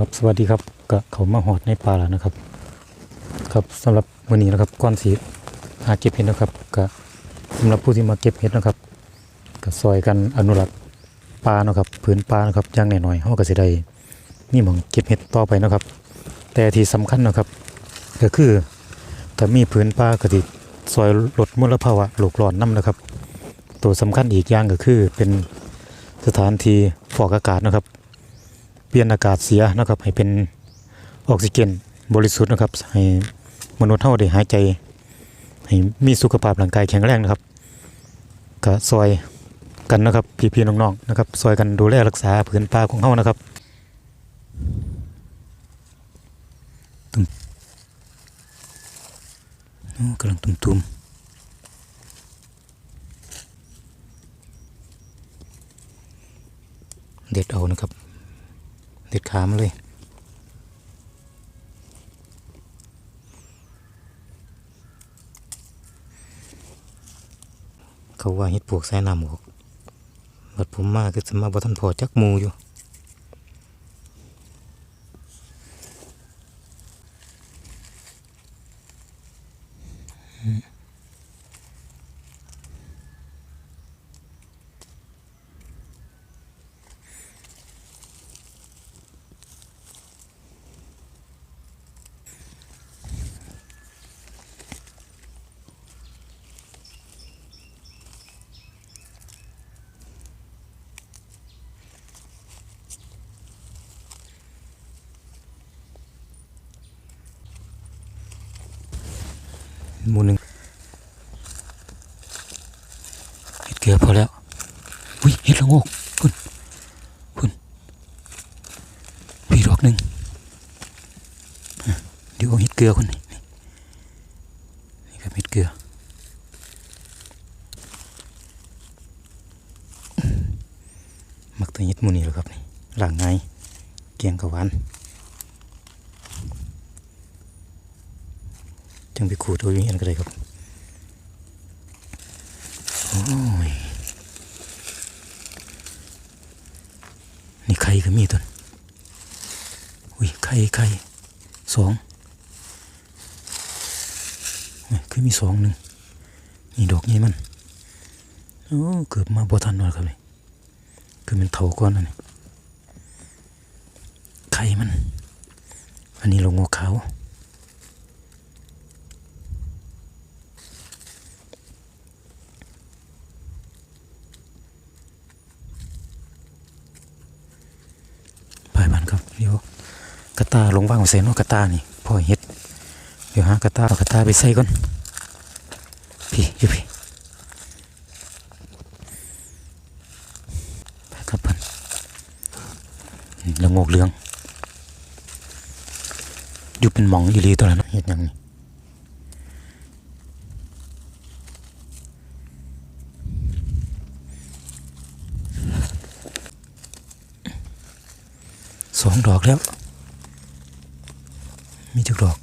ครับสวัสดีครับก็เขามาหอดในป่าแล้วนะครับ ครับสำหรับวันนี้นะครับก้อนสีหาเก็บเห็ดนะครับก็สำหรับผู้ที่มาเก็บเห็ดนะครับก็ซอยกันอนุรักษ์ป่านะครับผืนป่านะครับอย่างหน่อยๆเขาก็จะได้นี่หมองเก็บเห็ดต่อไปนะครับ แต่ที่สำคัญนะครับ ก็คือถ้ามีผืนป่าก็ติซอยลดมลภาวะโลกร้อนน้ำนะครับ ตัวสำคัญอีกอย่างก็คือเป็นสถานที่ฟอกอากาศนะครับ เปลี่ยนอากาศเสียนะครับ ให้เป็นออกซิเจนบริสุทธิ์นะครับ ให้มนุษย์เฮาได้หายใจ ให้มีสุขภาพร่างกายแข็งแรงนะครับก็ซอยกันนะครับ พี่ๆน้องๆนะครับซอยกันดูแลรักษาผืนป่าของเฮานะครับตุ้มโอ้กำลังตุ่มๆเด็ดเอานะครับ เด็ดขามาเลย เขาว่าเฮ็ดปวกใส่น้ำหอกบัดผมมาคือสมาบัทันพอจักมูอยู่ มูหนึ่งเห็ดเกลือพอแล้วอุ้ยเห็ดละงกคุณคุณพี่ดอกหนึ่งเดี๋ยวเอาเห็ดเกลือคนนี้นี่นี่ครับเห็ดเกลือมักต่เห็ดมูนี่แหละครับนี่หล่างไงเกียงกะวาน จังไปขูดเอาอย่างนี้ก็ได้ครับโอ้ยนี่ไข่ก็มีต้นอุ้ยไข่ไข่สองคือมีสองหนึ่งนี่ดอกนี้มันโอ้เกือบมาบ่ทันนอยครับเลยคือมันเถาก้อนนั่นนี่ไข่มัน อันนี้ลงงัวขาว ไปบ้านครับเดี๋ยวาลงว่างไว้ใส่เนกกระตานี่พ่อเฮ็ดเดี๋ยวหากระตาเอกระตาไปใส่ก่อนพี่อยู่พี่ไปครับเพิ่นละโงกเหลืองอยู่เป็นหมองอีลีตัวนั้นเฮ็ดยังนี่สองดอกแล้ว มีจักดอก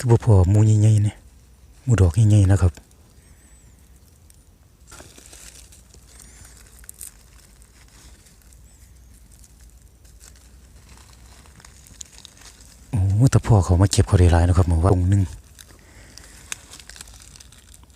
คือบ่พอมูใหญ่ๆเนี่ยมูดอกใหญ่ๆนะครับ โอ้แต่ พ่อเขามาเก็บเขาได้หลายนะครับหมอว่าองค์หนึ่ง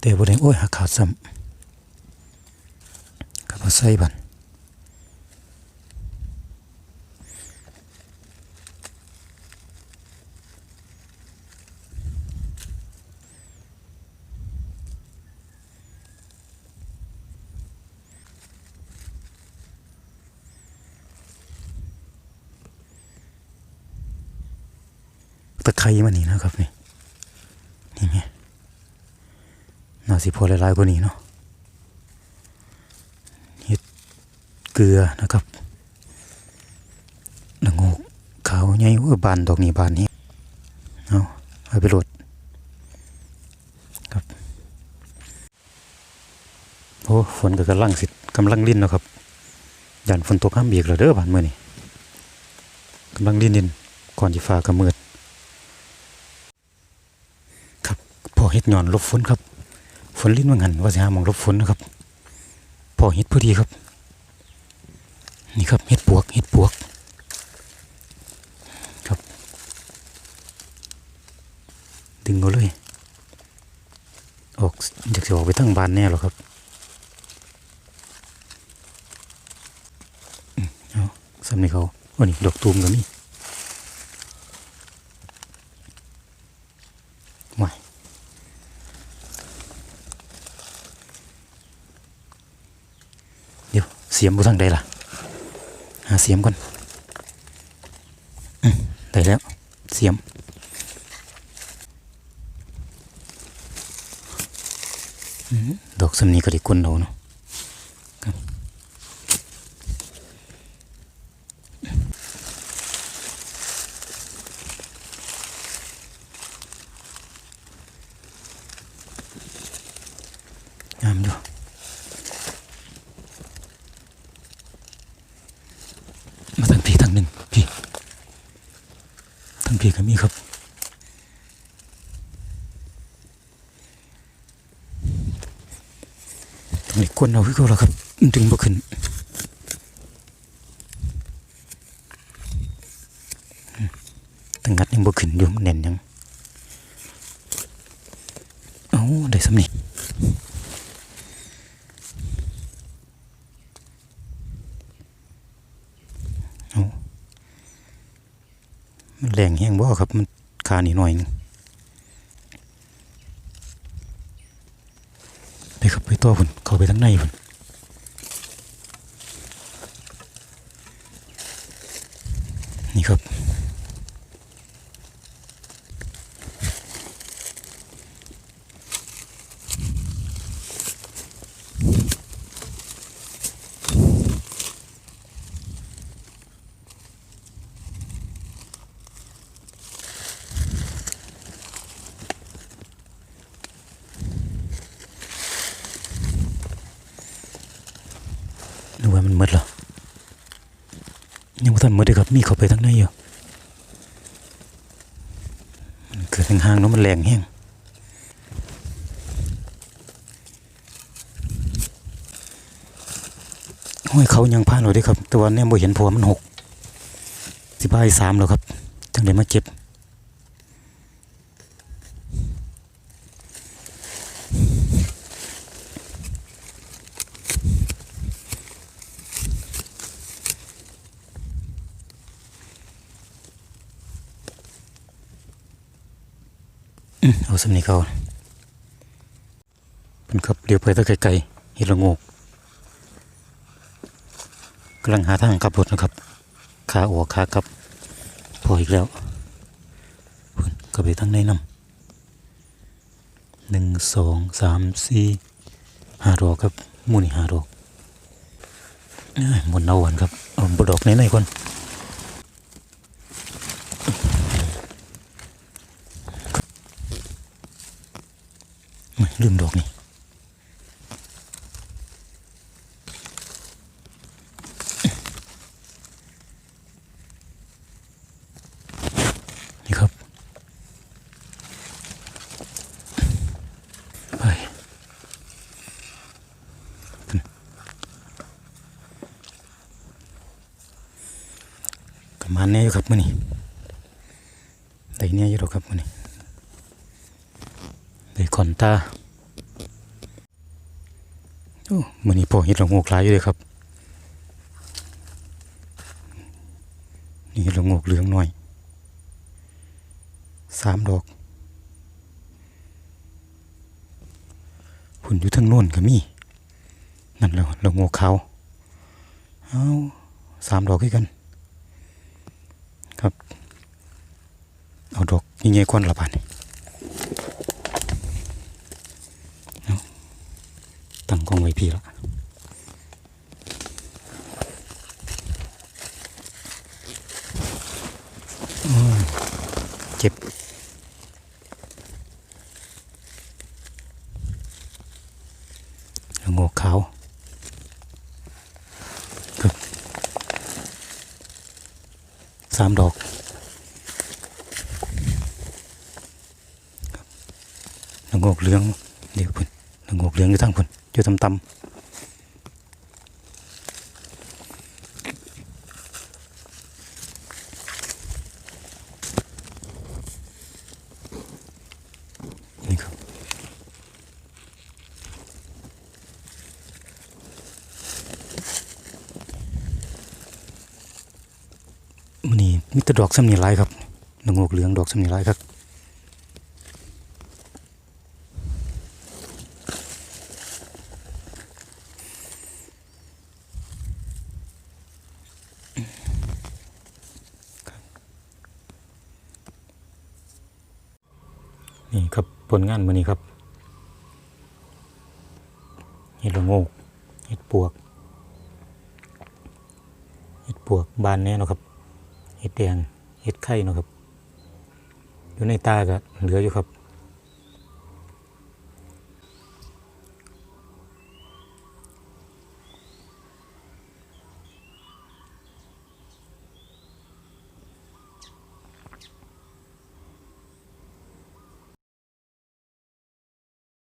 แต่บริเวณโอ้ยหักขาดซ้ำกับมาใส่บัน ตะไคร้มานนี่นะครับนี่นี่ไงน่าสิพอหลายๆกว่านี้เนาะเห็ดเกลือนะครับหนังูขาวใหญ่ว่าบานดอกนี้บานนี้เอาเอาไปโหลดครับโอ้ฝนก็กำลังสิกำลังลิ้นนะครับยันฝนตกห้ามบียกระเด้อบานเมื่อนี่กำลังลิ้นดินก่อนจะฟ้ากระเมืด ดหย่อนลบฝนครับฝนลิ้นว่างันว่าสิหามองลบฝนนะครับพอเฮ็ดพอดีครับ นี่ครับเฮ็ดปวกเฮ็ดปวกครับ ดึงเอาเลย ออกอยากจะออกไปทั้งบานแน่หรอครับอืมเอาสำนีเขาโอ้นี่ดอกตูมก็มีไม่ เสียมบุทางใดล่ะ หาเสียมก่อนอได้แล้ว เสียม ดอกสำนีก็ได้กวนเราเนาะงามอยู่มาทางพี่ทางหนึ่งพี่ทาง พี่ก็มีครับตรงนี้ควนเอาคือเขาแล้วครับดึงบ่ขึ้นตั้งงัดยังบ่ขึ้นอยู่มันแน่นยังเอ้าได้สำนี่เอ้า มันแรงแห้งบ่ครับ มันคานี่หน่อยนึงไปครับไปต่อพุ่นเข้าไปทั้งในพุ่น ว่ามันหมดแล้วยังไม่ทันหมดเลยครับ มีเขาไปทั้งในอยู่มันเกิดทางห้างเนาะมันแรงแห้งห้อยเขายังผ่านเลยด้ครับต่ว่าเนี่ยบ่เห็นเพราะวมันหกสิบายสามแล้วครับจังได้มาเก็บ สำนีเขาเป็นครับเดี๋ยวไปตะไกลๆเห็ดละโงกกำลังหาทางกลับรถนะครับขาออกขากลับ พออีกแล้วพุ่นก็ไปทั้งในน้ำหนึ่งสองสามสี่ห้าดอกครับมูนี่ห้าดอกหมุนเอาวันครับเอาบดอกในๆก่อน อุ๊ยลืมดอกนี่นี่ครับ ไป อันเนี่ยอยู่ครับมื่อนี้ได้เนี่ยอยู่หรอกครับมื่อนี้ได้ขอนตาโอ้มันนี่พอเห็ดละโงกลายอยู่เลยครับ นี่เห็ดละโงกเหลืองหน่อยสามดอกหุ่นอยู่ทั้งโน้นก็มีนั่นแล้วละโงกขาวเอาสามดอกด้วยกัน ครับ เอาดอกยิ่งใหญ่กว่าละบาทนี่ตั้งกองไว้พี่ละโอ้ยเจ็บละโงก อกขาวครับ สามดอกครับละงกเหลืองเดี๋ยวพุ่นละงกเหลืองอยู่ทั้งพุ่นอยู่ตำตำนี่ครับ มันนี่มีแต่ดอกสำนีหลายครับนางโงกเหลืองดอกสำนีหลายครับนี่ครับผลงานมันนี้ครับเห็ดละโงกเห็ดปวกเห็ดปวกบานแน่นะครับ ดแดงเห็ดไข่เนาะครับ อยู่ในตาก็เหลืออยู่ครับ